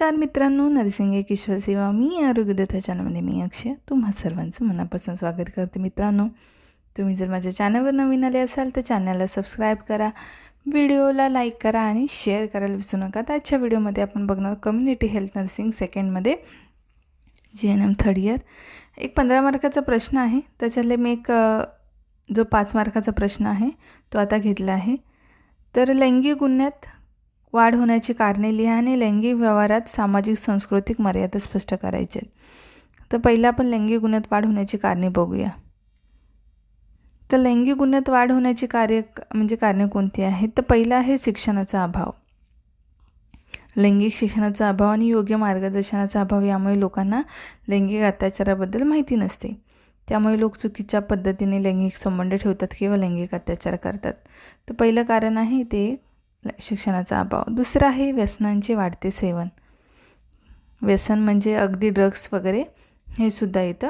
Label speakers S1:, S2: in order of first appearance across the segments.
S1: नमस्कार मित्रांनो नरसिंग किशोर सेवा. मी आरोग्यदत्ता चॅनलमध्ये मी अक्षय. तुम्हा सर्वांचं मनापासून स्वागत करते मित्रांनो. तुम्ही जर माझ्या चॅनलवर नवीन आले असाल तर चॅनलला सबस्क्राईब करा व्हिडिओला लाईक करा आणि शेअर करायला विसरू नका. तर आजच्या व्हिडिओमध्ये आपण बघणार community health nursing सेकंडमध्ये G N M third year एक पंधरा मार्काचा प्रश्न आहे. त्याच्यातले मी एक जो पाच मार्काचा प्रश्न आहे तो आता घेतला आहे. तर लैंगिक गुन्ह्यात वाढ होण्याची कारणे लिहा आणि लैंगिक व्यवहारात सामाजिक सांस्कृतिक मर्यादा स्पष्ट करायचे. आहेत. तर पहिलं आपण लैंगिक गुन्ह्यात वाढ होण्याची कारणे बघूया. तर लैंगिक गुन्ह्यात वाढ होण्याची कार्य म्हणजे कारणे कोणती आहेत? तर पहिलं आहे शिक्षणाचा अभाव. लैंगिक शिक्षणाचा अभाव आणि योग्य मार्गदर्शनाचा अभाव यामुळे लोकांना लैंगिक अत्याचाराबद्दल माहिती नसते. त्यामुळे लोक चुकीच्या पद्धतीने लैंगिक संबंध ठेवतात किंवा लैंगिक अत्याचार करतात. तर पहिलं कारण आहे ते शिक्षणाचा अभाव. दुसरं आहे व्यसनांचे वाढते सेवन. व्यसन म्हणजे अगदी ड्रग्स वगैरे हे सुद्धा येतं.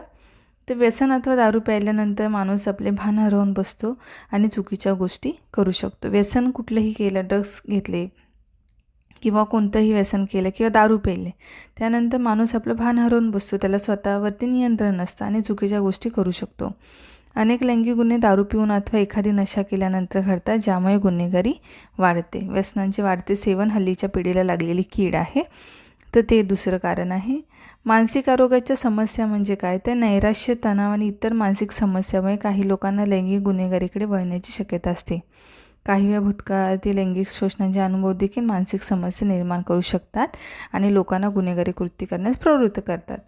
S1: तर व्यसन अथवा दारू प्यायल्यानंतर माणूस आपले भान हरवून बसतो आणि चुकीच्या गोष्टी करू शकतो. व्यसन कुठलंही केलं ड्रग्स घेतले किंवा कोणतंही व्यसन केलं किंवा दारू प्यायले त्यानंतर माणूस आपलं भान हरवून बसतो. त्याला स्वतःवरती नियंत्रण नसतं आणि चुकीच्या गोष्टी करू शकतो. अनेक लैंगिक गुन्हे दारू पिऊन अथवा एखादी नशा केल्यानंतर घडतात ज्यामुळे गुन्हेगारी वाढते. व्यसनांचे वाढते सेवन हल्लीच्या पिढीला लागलेली कीड आहे. तर ते दुसरं कारण आहे. मानसिक आरोग्याच्या समस्या म्हणजे काय? तर नैराश्य तणाव आणि इतर मानसिक समस्यामुळे काही लोकांना लैंगिक गुन्हेगारीकडे वळण्याची शक्यता असते. काही वेळा भूतकाळातील लैंगिक शोषणाचे अनुभव देखील मानसिक समस्या निर्माण करू शकतात आणि लोकांना गुन्हेगारी कृती करण्यास प्रवृत्त करतात.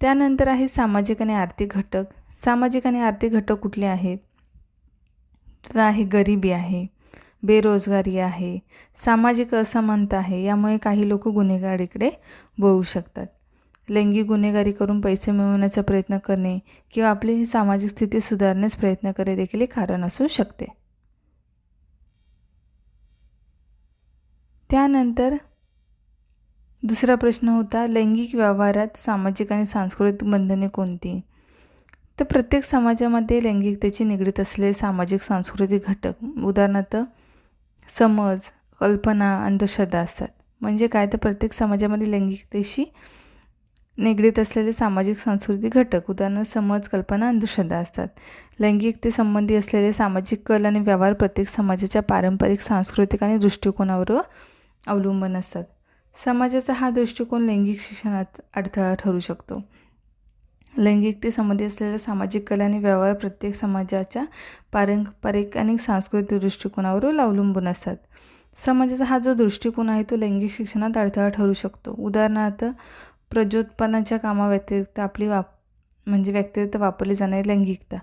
S1: त्यानंतर आहे सामाजिक आणि आर्थिक घटक. सामाजिक आणि आर्थिक घटक कुठले आहेत? तर आहे गरिबी आहे बेरोजगारी आहे सामाजिक असमानता आहे यामुळे काही लोक गुन्हेगारीकडे वळू शकतात. लैंगिक गुन्हेगारी करून पैसे मिळवण्याचा प्रयत्न करणे किंवा आपली ही सामाजिक स्थिती सुधारण्यास प्रयत्न करणे देखील हे कारण असू शकते. त्यानंतर दुसरा प्रश्न होता लैंगिक व्यवहारात सामाजिक आणि सांस्कृतिक बंधने कोणती? तर प्रत्येक समाजामध्ये लैंगिकतेची निगडीत असलेले सामाजिक सांस्कृतिक घटक उदाहरणार्थ समज कल्पना अंधश्रद्धा असतात. म्हणजे काय? तर प्रत्येक समाजामध्ये लैंगिकतेशी निगडीत असलेले सामाजिक सांस्कृतिक घटक उदाहरणार्थ समज कल्पना अंधश्रद्धा असतात. लैंगिकतेसंबंधी असलेले सामाजिक कल आणि व्यवहार प्रत्येक समाजाच्या पारंपरिक सांस्कृतिक आणि दृष्टिकोनावर अवलंबून असतात. समाजाचा हा दृष्टिकोन लैंगिक शिक्षणात अडथळा ठरू शकतो. लैंगिकतेसंबंधी असलेल्या सामाजिक कला आणि व्यवहार प्रत्येक समाजाच्या पारंपरिक आणि सांस्कृतिक दृष्टिकोनावर अवलंबून असतात. समाजाचा हा जो दृष्टिकोन आहे तो लैंगिक शिक्षणात अडथळा ठरू शकतो. उदाहरणार्थ प्रजोत्पादनाच्या कामाव्यतिरिक्त आपली वाप म्हणजे व्यतिरिक्त वापरली जाणारी लैंगिकता.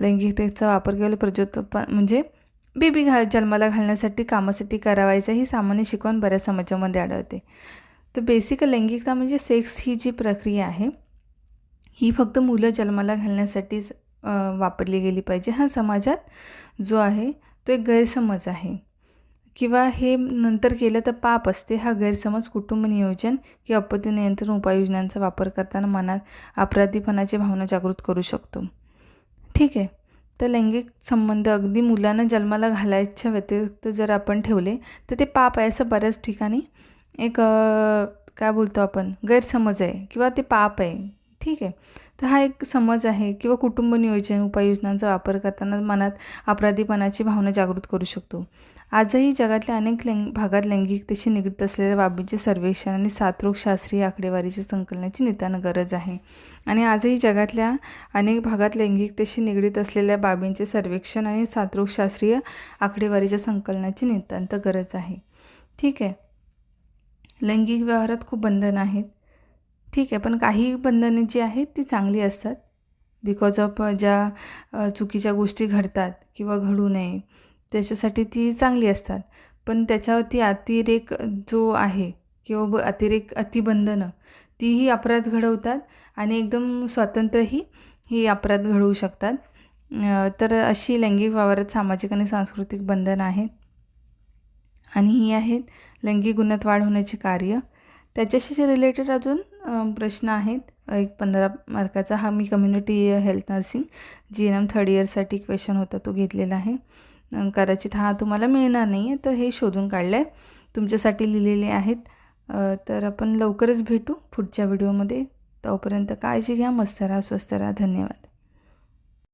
S1: लैंगिकतेचा वापर केलेला प्रजोत्पन्न म्हणजे बेबी घा जन्माला घालण्यासाठी कामासाठी करावायचा ही सामान्य शिकवण बऱ्याच समाजामध्ये आढळते. तर बेसिक लैंगिकता म्हणजे सेक्स ही जी प्रक्रिया आहे ही फक्त मुलं जन्माला घालण्यासाठीच वापरली गेली पाहिजे. हा समाजात जो आहे तो एक गैरसमज आहे. किंवा हे नंतर केलं तर पाप असते. हा गैरसमज कुटुंब नियोजन किंवा आपत्ती नियंत्रण उपाययोजनांचा वापर करताना मनात अपराधीपणाची भावना जागृत करू शकतो. ठीक आहे. तर लैंगिक संबंध अगदी मुलांना जन्माला घालायच्या व्यतिरिक्त जर आपण ठेवले तर ते पाप आहे असं बऱ्याच ठिकाणी एक काय बोलतो आपण गैरसमज आहे. किंवा ते पाप आहे. ठीक आहे. तर हा एक समज आहे किंवा कुटुंब नियोजन उपाययोजनांचा वापर करताना मनात अपराधीपणाची भावना जागृत करू शकतो. आजही जगातल्या अनेक लैंग भागात लैंगिकतेशी निगडीत असलेल्या बाबींचे सर्वेक्षण आणि साथरोगशास्त्रीय आकडेवारीच्या संकलनाची नितान गरज आहे. आणि आजही जगातल्या अनेक भागात लैंगिकतेशी निगडीत असलेल्या बाबींचे सर्वेक्षण आणि साथरोगशास्त्रीय आकडेवारीच्या संकलनाची नितांत गरज आहे. ठीक आहे. लैंगिक व्यवहारात खूप बंधनं आहेत. ठीक आहे पण काही बंधने जी आहेत ती चांगली असतात. बिकॉज ऑफ ज्या चुकीच्या गोष्टी घडतात किंवा घडू नये त्याच्यासाठी ती चांगली असतात. पण त्याच्यावरती अतिरेक जो आहे किंवा ब अतिरेक अतिबंधनं तीही अपराध घडवतात आणि एकदम स्वातंत्र्यही ही अपराध घडवू शकतात. तर अशी लैंगिक वावरात सामाजिक आणि सांस्कृतिक बंधनं आहेत. आणि ही आहेत लैंगिक गुणात वाढ होण्याचे कार्य. त्याच्याशी रिलेटेड अजून प्रश्न आहेत. एक पंधरा मार्काचा हा मी community health nursing G N M third इयरसाठी question होता तो घेतलेला आहे. कदाचित हा तुम्हाला मिळणार नाही आहे तर हे शोधून काढलं आहे तुमच्यासाठी लिहिलेले आहेत. तर आपण लवकरच भेटू पुढच्या व्हिडिओमध्ये तोपर्यंत काळजी घ्या मस्त राहा स्वस्त राहा. धन्यवाद.